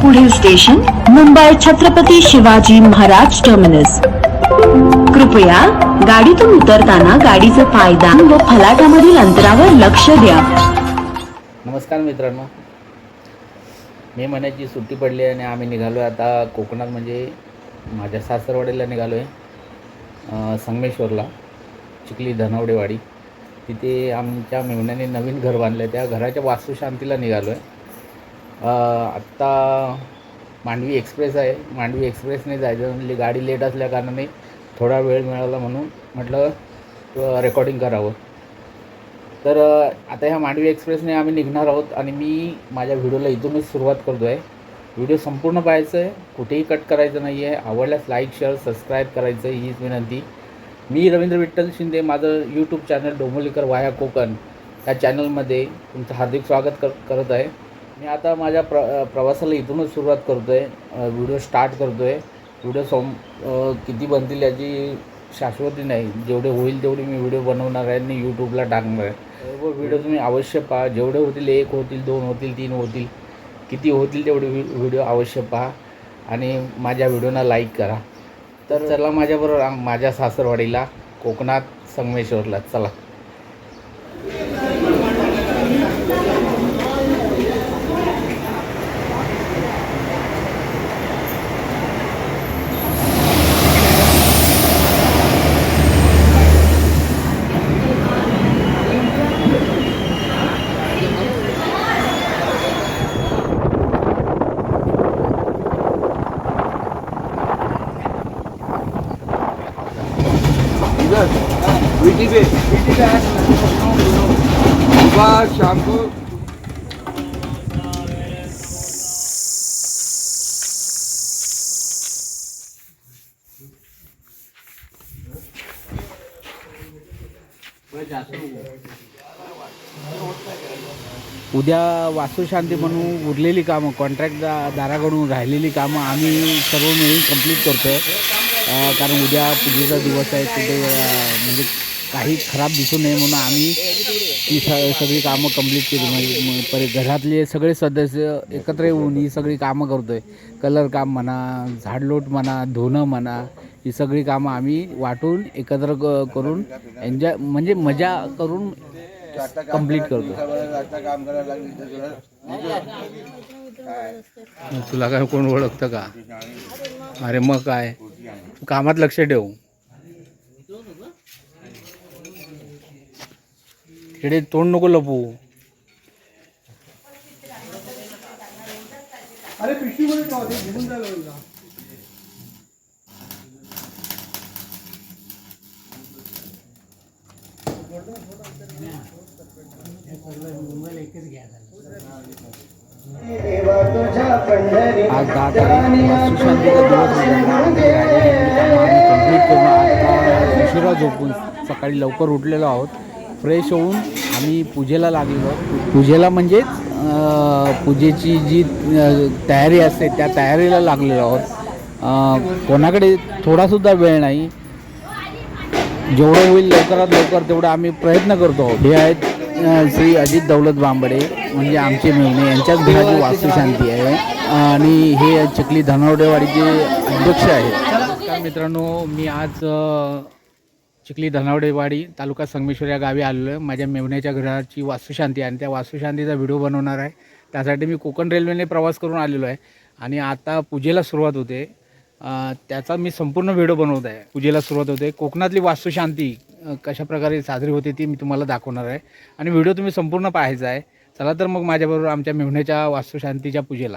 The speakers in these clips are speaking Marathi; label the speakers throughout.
Speaker 1: पुढील स्टेशन मुंबई छत्रपती शिवाजी महाराज टर्मिनस. कृपया गाडीतून उतरताना गाडीचे फायदा व फलाटामधील अंतरावर लक्ष द्या.
Speaker 2: नमस्कार मित्रांनो. मे महिन्याची सुट्टी पडली आहे आणि आम्ही निघालो आहे आता कोकणात म्हणजे माझ्या सासरवाडीला निघालो आहे संगमेश्वरला चिखली धनावडेवाडी. तिथे आमच्या मेहण्याने नवीन घर बांधलं आहे त्या घराच्या वास्तुशांतीला निघालो आहे आत्ता मांडवी एक्सप्रेस आहे. मांडवी एक्सप्रेसने जायचं म्हणजे गाडी लेट असल्या कारणाने थोडा वेळ मिळाला म्हणून म्हटलं रेकॉर्डिंग करावं. तर आता ह्या मांडवी एक्सप्रेसने आम्ही निघणार आहोत आणि मी माझ्या व्हिडिओला इथूनच सुरुवात करतो आहे व्हिडिओ संपूर्ण पाहायचं आहे कुठेही कट करायचं नाही आहे आवडल्यास लाईक शेअर सबस्क्राईब करायचं आहे हीच विनंती. मी रवींद्र विठ्ठल शिंदे माझं यूट्यूब चॅनल डोंबोलीकर वाया कोकण या चॅनलमध्ये तुमचं हार्दिक स्वागत कर करत आहे. मी आता माझ्या प्र प्रवासाला इथूनच सुरुवात करतो आहे व्हिडिओ स्टार्ट करतो आहे व्हिडिओ सम किती बनतील याची शाश्वती नाही. जेवढे होईल तेवढे मी व्हिडिओ बनवणार आहे आणि यूट्यूबला टाकणार आहे. सर्व व्हिडिओ तुम्ही अवश्य पहा. जेवढे होतील एक होतील दोन होतील तीन होतील किती होतील तेवढे व्हि व्हिडिओ अवश्य पहा. आणि माझ्या व्हिडिओना लाईक करा. तर चला माझ्याबरोबर माझ्या सासरवाडीला कोकणात संगमेश्वरला. चला. उद्या वास्तुशांती म्हणून उरलेली कामं कॉन्ट्रॅक्ट दा दाराकडून राहिलेली कामं आम्ही सर्व मिळून कंप्लीट करतो आहे कारण उद्या पूजेचा दिवस आहे कुठे म्हणजे काही खराब दिसू नये म्हणून आम्ही ती स सगळी कामं कंप्लीट केली. म्हणजे मग परत घरातले सगळे सदस्य एकत्र येऊन ही सगळी कामं करतो आहे कलर काम म्हणा झाडलोट म्हणा धुणं म्हणा ही सगळी कामं आम्ही वाटून एकत्र क करून एन्जॉय म्हणजे मजा करून कंप्लीट करतो.
Speaker 3: काम करायला लागली
Speaker 2: तुला काय कोण ओळखतं का? अरे मग काय? कामात लक्ष ठेव. तिकडे तोंड नको लपू
Speaker 3: अरे ठेवा, ते घेऊन जायला होईल का?
Speaker 2: आज दहा तारीख वास्तुशांतीचा कंप्लीट करून आता उशिरा झोपून सकाळी लवकर उठलेलो आहोत. फ्रेश होऊन आम्ही पूजेला लागलेलो आहोत. पूजेला म्हणजेच पूजेची जी तयारी असते त्या तयारीला लागलेलो आहोत. कोणाकडे थोडासुद्धा वेळ नाही. जेवढं होईल लवकरात लवकर तेवढं आम्ही प्रयत्न करतो आहोत. हे आहेत श्री अजित दौलत बांबडे म्हणजे आमचे मेवणे यांच्याच घराची वास्तुशांती आहे. आणि हे चिखली धनावडेवाडीचे अध्यक्ष आहेत. मित्रांनो मी आज चिखली धनावडेवाडी तालुका संगमेश्वर या गावी आलेलो आहे. माझ्या मेवण्याच्या घराची वास्तुशांती आहे आणि त्या वास्तुशांतीचा व्हिडिओ बनवणार आहे. त्यासाठी मी कोकण रेल्वेने प्रवास करून आलेलो आहे. आणि आता पूजेला सुरुवात होते. त्याचा मी संपूर्ण व्हिडिओ बनवत आहे. पूजेला सुरुवात होते. कोकणातली वास्तुशांती कशाप्रकारे कशा प्रकारे साजरी होते ती मी तुम्हाला दाखवणार आहे. आणि व्हिडिओ तुम्ही संपूर्ण पाहायचा आहे. चला तर मग माझ्याबरोबर आमच्या मेहुण्याच्या वास्तुशांतीच्या पूजेला.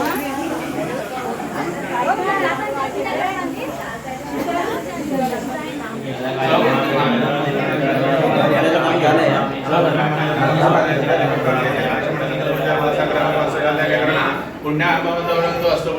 Speaker 4: ये शबाय पुण्या तो असतो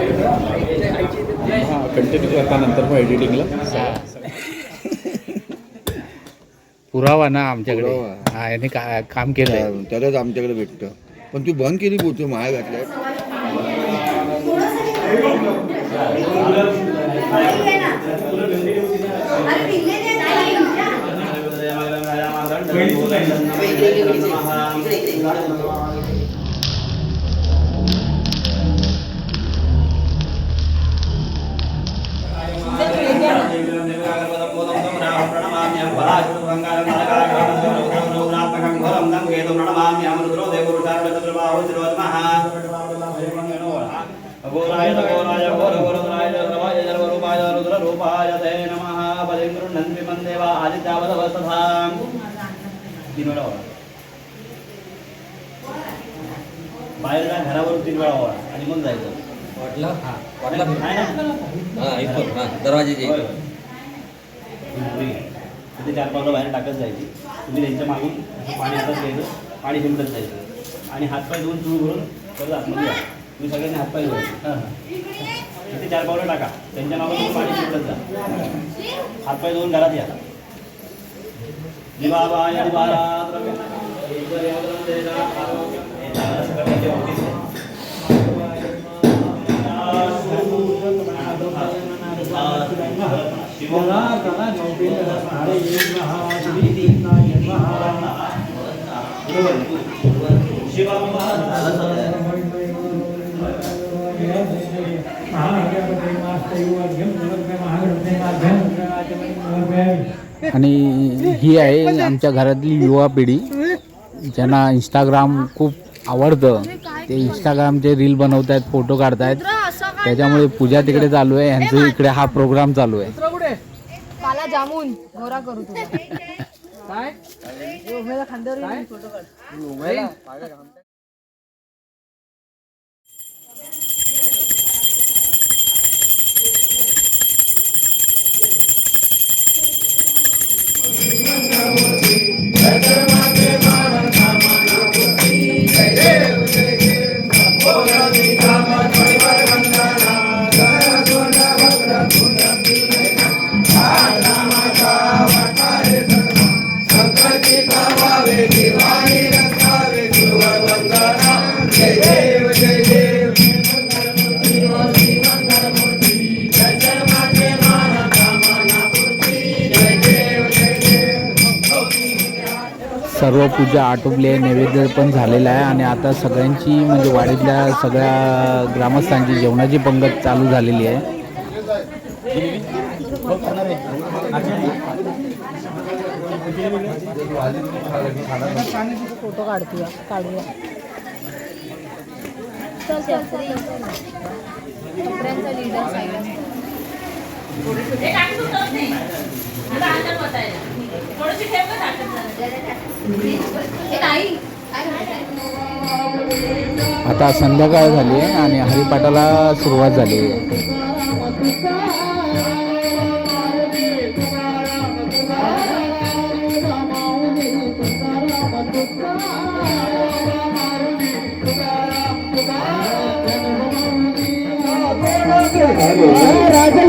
Speaker 4: पुण्या
Speaker 2: कंटिन्यू करता नंतर मग एडिटिंगला पुरावा ना आमच्याकडे.
Speaker 3: पुरावा.
Speaker 2: हा याने का काम केलंय.
Speaker 3: त्यालाच आमच्याकडे भेटतं. पण तू बंद केली बोलतो माया घातल्या
Speaker 5: घोराय घोराय घोर घोरराय सर्वाय सर्वरूपाय रुद्ररूपाय ते नमः बलिंद्रुणन् विमन् देवा आदित्यावदवस्तथाम् तीन वेळा ओळा बाहेर जा घरावरून तीन वेळा ओळा आणि मग जायचं
Speaker 6: वाटलं हा
Speaker 5: नाही ना
Speaker 6: हा इथून हा. इथून.
Speaker 5: तिथे चार पावलं बाहेर टाकत जायची. तुम्ही त्यांच्या मागून असं पाणी हातात घ्यायचं पाणी शिंपडत जायचं. आणि हातपाय धुवून चूळ भरून परत आतमध्ये या. तुम्ही सगळ्यांनी हातपाय धुवायचे तिथे चार पावलं टाका. त्यांच्या मागून तुम्ही पाणी शिंपडत जा. हातपाय धुवून घरात या. दिवाबाय दिवारात्र
Speaker 2: आणि ही आहे आमच्या घरातली युवा पिढी. ज्यांना इंस्टाग्राम खूप आवडतं. ते इंस्टाग्रामचे रील बनवत आहेत फोटो काढतायत. त्याच्यामुळे पूजा तिकडे चालू आहे. यांचं इकडे हा प्रोग्राम चालू आहे.
Speaker 7: जामून. गोरा करू तुला. काय? खांद्यावर फोटो काढ.
Speaker 2: सर्व पूजा आटोपली आहे नैवेद्य पण झालेला आहे आणि आता सगळ्यांची म्हणजे वाडीतल्या सगळ्या ग्रामस्थांची जेवणाची पंगत चालू झालेली आहे.
Speaker 7: फोटो काढतोय काढूया लीडर
Speaker 2: आता संध्याकाळ झाली आहे आणि हरिपाठाला सुरुवात झाली आहे.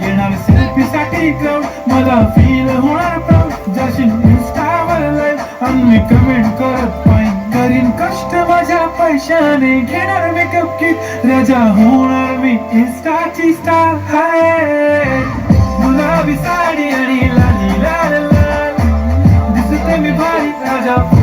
Speaker 8: येणार सेल्फीसाठी क्राऊड मला फील होणार प्राऊड जशी इंस्टावर लाईव्ह आणि कमेंट करत पाहिजे करीन कष्ट माझ्या पैशाने. घेणार मेकअप किट राजा होणार मी इंस्टाची स्टार हाय. गुलाबी साडी आणि लाली लाल लाल. दिसते मी भारी राजा.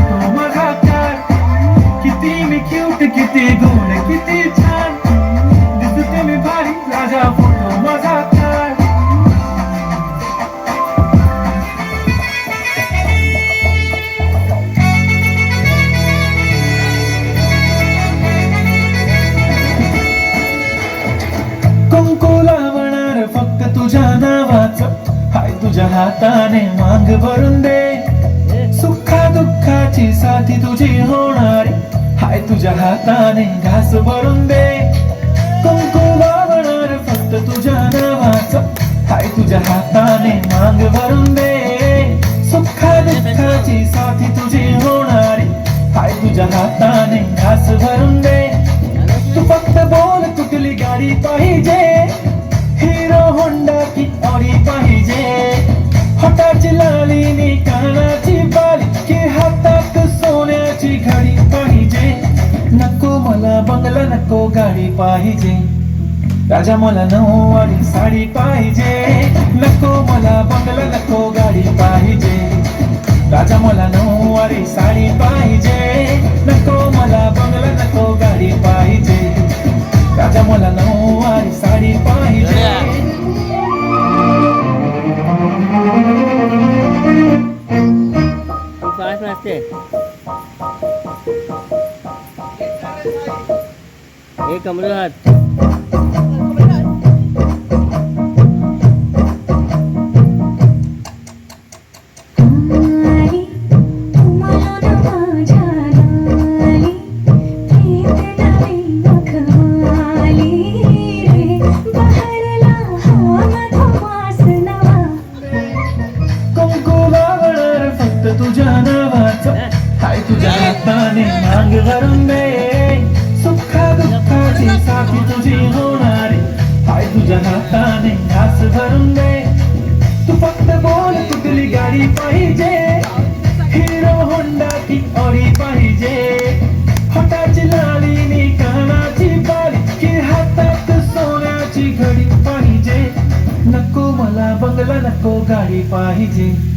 Speaker 8: हाताने मांग भरून दे. सुख दुःखाची साथी तुझी होणारी. काय तुझ्या हाताने घास भरून दे. तू फक्त बोल कुठली गाडी पाहिजे. हिरो होंडा की ऑडी पाहिजे. हटाची लालीनी कानाची बाली की हातात सोन्याची घडी पाहिजे. नको मला बंगला नको गाडी पाहिजे. राजा मला नऊवारी साडी पाहिजे. नको मला बंगला नको गाडी पाहिजे. राजा मला नऊवारी साडी पाहिजे. नको मला बंगला नको गाडी पाहिजे. राजा मला नऊवारी साडी पाहिजे.
Speaker 5: एक अमृत
Speaker 8: तुझ्या हाताने मांग भरून दे. सुखा दुःखाची साथी तुझी होणारी. हाय तुझ्या हाताने घास भरून दे. तू फक्त बोल कुठली गाडी पाहिजे. हिरो होंडा की ऑडी पाहिजे. हटाची लाली नी कानाची बाली की हातात सोन्याची घडी पाहिजे. नको मला बंगला नको गाडी पाहिजे.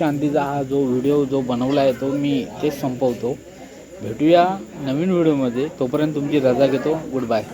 Speaker 2: शांतीचा हा जो व्हिडिओ जो बनवला आहे तो मी तेच संपवतो. भेटूया नवीन व्हिडिओमध्ये. तोपर्यंत तुमची रजा घेतो. Good bye